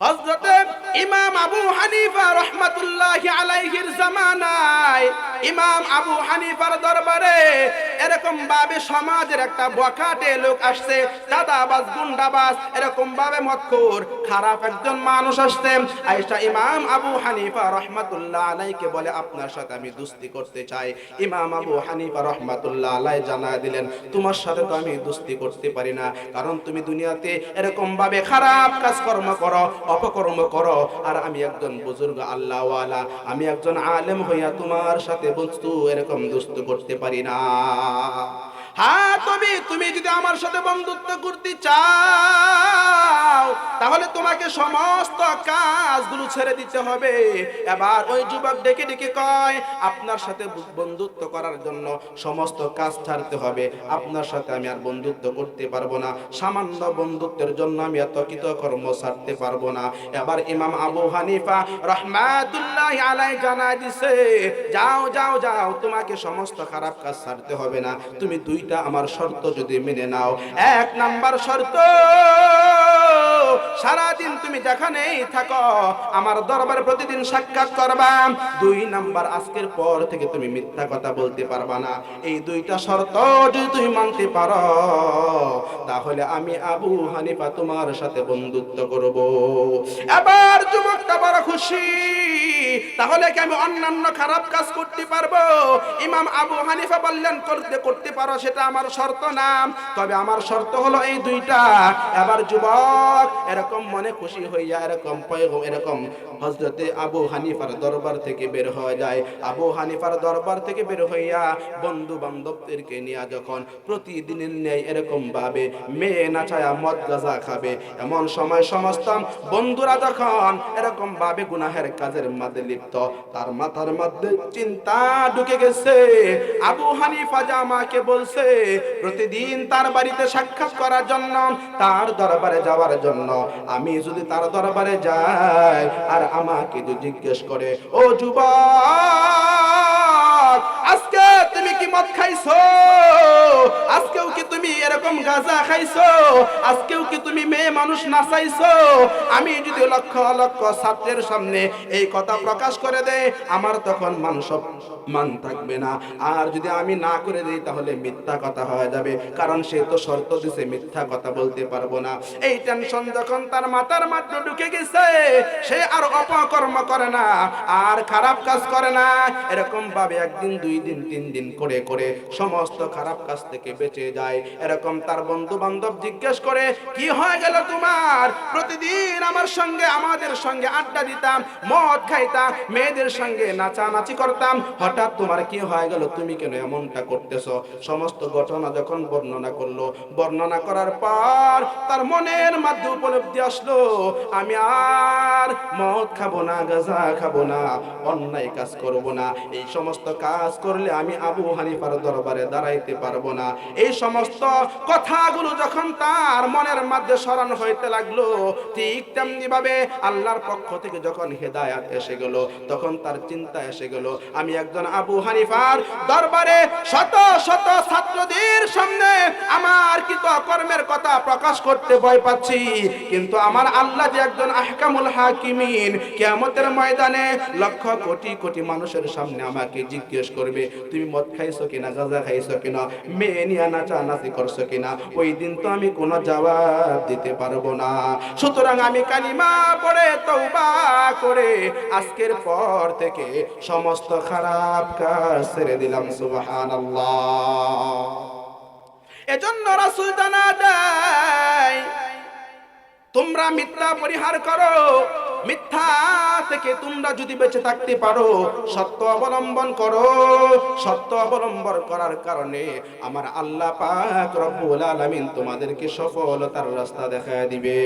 হযরতে ইমাম আবু হানিফা রহমাতুল্লাহি আলাইহির জামানায় ইমাম আবু হানিফার দরবারে এরকম ভাবে সমাজের একটা বখাটে লোক আসছে, দাদাবাজ, গুন্ডাবাজ, এরকম ভাবে মতখোর খারাপ একজন মানুষ আসছে। আয়েশা, ইমাম আবু হানিফা রহমাতুল্লাহ আলাইকে বলে, আপনার সাথে আমি দুস্তি করতে চাই। ইমাম আবু হানিফা রহমাতুল্লাহ আলাই জানায় দিলেন, তোমার সাথে তো আমি দুস্তি করতে পারি না, কারণ তুমি দুনিয়াতে এরকম ভাবে খারাপ কাজকর্ম করো, অপকর্ম করো, আর আমি একজন বুজুর্গ আল্লাহওয়ালা, আমি একজন আলেম হইয়া তোমার সাথে বস্তু এরকম দুস্থ করতে পারি না। হ্যাঁ তবে তুমি যদি আমার সাথে বন্ধুত্ব করতে চাও তাহলে তোমাকে সমস্ত কাজগুলো ছেড়ে দিতে হবে। এবার ওই যুবক ডেকে ডেকে কয়, আপনার সাথে বন্ধুত্ব করার জন্য সমস্ত কাজ ছাড়তে হবে। আপনার সাথে আমি আর বন্ধুত্ব করতে পারব না। সামান্য বন্ধুত্বের জন্য আমি এত কৃত কর্ম ছাড়তে পারব না। এবার ইমাম আবু হানিফা রহমাতুল্লাহ আলাই জানা দিছে, যাও যাও যাও, তোমাকে সমস্ত খারাপ কাজ ছাড়তে হবে না। তুমি দুইটা আমার শর্ত যদি মেনে নাও, এক নাম্বার শর্ত সারাদিন তুমি যেখানেই থাকো, আমার দরবারে প্রতিদিন সাক্ষাৎ করবা। দুই নাম্বার, আজকের পর থেকে তুমি মিথ্যা কথা বলতে পারবা না। এই দুইটা শর্ত যদি তুমি মানতে পারো, তাহলে আমি আবু হানিফা তোমার সাথে বন্ধুত্ব করব। এবার যুবকটা বড় খুশি। তাহলে কি আমি অন্যান্য খারাপ কাজ করতে পারব? ইমাম আবু হানিফা বললেন করতে করতে পারো সেটা আমার শর্ত না। তবে আমার শর্ত হলো এই দুইটা। এবার যুবক এরকম মনে খুশি হইয়া এরকম এরকম হজরতে আবু হানিফার দরবার থেকে বের হয়ে যায়। আবু হানিফার দরবার থেকে বের হইয়া বন্ধু বান্ধবদেরকে নিয়ে যখন প্রতিদিনের নেই এরকম ভাবে মেয়ে নাচায়া মদ গাজা খাবে, এমন সময় সমস্ত বন্ধুরা যখন এরকম ভাবে গুনাহের কাজের মধ্যে লিপ্ত তার মাথার মধ্যে চিন্তা ঢুকে গেছে। আবু হানিফা জামাকে বলছে, প্রতিদিন তার বাড়িতে সাক্ষাৎ করার জন্য, তার দরবারে যাওয়ার জন্য। আমি যদি তার দরবারে যাই আর আমাকে যদি জিজ্ঞেস করে, ও যুবক, আজকে তুমি কি মদ খাইছো? আজকেও কি তুমি এরকম গাঁজা খাইছো? আজকেও কি তুমি মেয়ে মানুষ নাচাইছো? আমি যদি লক্ষ লক্ষ ছাত্রের সামনে এই কথা প্রকাশ করে দেয় আমার তখন মান সব, মান থাকবে না। আর যদি আমি না করে দিই, তাহলে মিথ্যা কথা হয়ে যাবে। কারণ সে তো শর্ত দিছে, মিথ্যা কথা বলতে পারব না। এই টেনশন যখন তার মাথার মধ্যে ঢুকে গেছে, সে আর অপকর্ম করে না, আর খারাপ কাজ করে না। এরকম ভাবে একদিন, দুই দিন, তিন দিন করে করে সমস্ত খারাপ কাজ থেকে বেঁচে যায়। এরকম তার বন্ধু বান্ধব জিজ্ঞেস করে, কি হয়ে গেল তোমার? প্রতিদিন আমার সঙ্গে, আমাদের সঙ্গে আড্ডা দিতাম, মদ খাইতাম, মেয়েদের সঙ্গে নাচানাচি করতাম। হঠাৎ তোমার কি হয়ে গেল? তুমি কেন এমনটা করতেছো? সমস্ত ঘটনা যখন বর্ণনা করল, বর্ণনা করার পর তার মনের মধ্যে উপলব্ধি আসলো, আমি আর মদ খাব না, গাঁজা খাব না, অন্যায় কাজ করব না। এই সমস্ত কাজ করলে আমি আবু হানিফার দরবারে দাঁড়াইতে পারব না। এই সমস্ত কথাগুলো যখন তার মনের মধ্যে স্মরণ হইতে লাগল, ঠিক তেমনি ভাবে আল্লাহর পক্ষ থেকে যখন হেদায়াত এসে গেল, তখন তার চিন্তা এসে গেল, আমি একজন আবু হানিফার দরবারে শত শত ছাত্রদের কৃত কর্মের কথা প্রকাশ করতে ভয় পাচ্ছি। কিন্তু আমার আল্লাহ যে একজন আহকামুল হাকিমিন, কিয়ামতের ময়দানে লক্ষ কোটি কোটি মানুষের সামনে আমাকে জিজ্ঞেস করবে, তুমি মদ খাইছো কিনা, গাঁজা খাইছো কিনা, মেয়ে নিয়ে নাচা নাচি করছ কিনা? ওই দিন তো আমি কোনো জবাব দিতে পারব না। সুতরাং আমি কালিমা পড়ে তৌবা করে আজকের পর থেকে সমস্ত খারাপ কাজ ছেড়ে দিলাম, সুবহানাল্লাহ। এজন্য রাসুল জানা দেয় তোমরা মিথ্যা পরিহার করো, মিথ্যা থেকে তোমরা যদি বেঁচে থাকতে পারো, সত্য অবলম্বন করো। সত্য অবলম্বন করার কারণে আমার আল্লাহ পাক রব্বুল আলামিন তোমাদেরকে সফলতার রাস্তা দেখায় দিবে।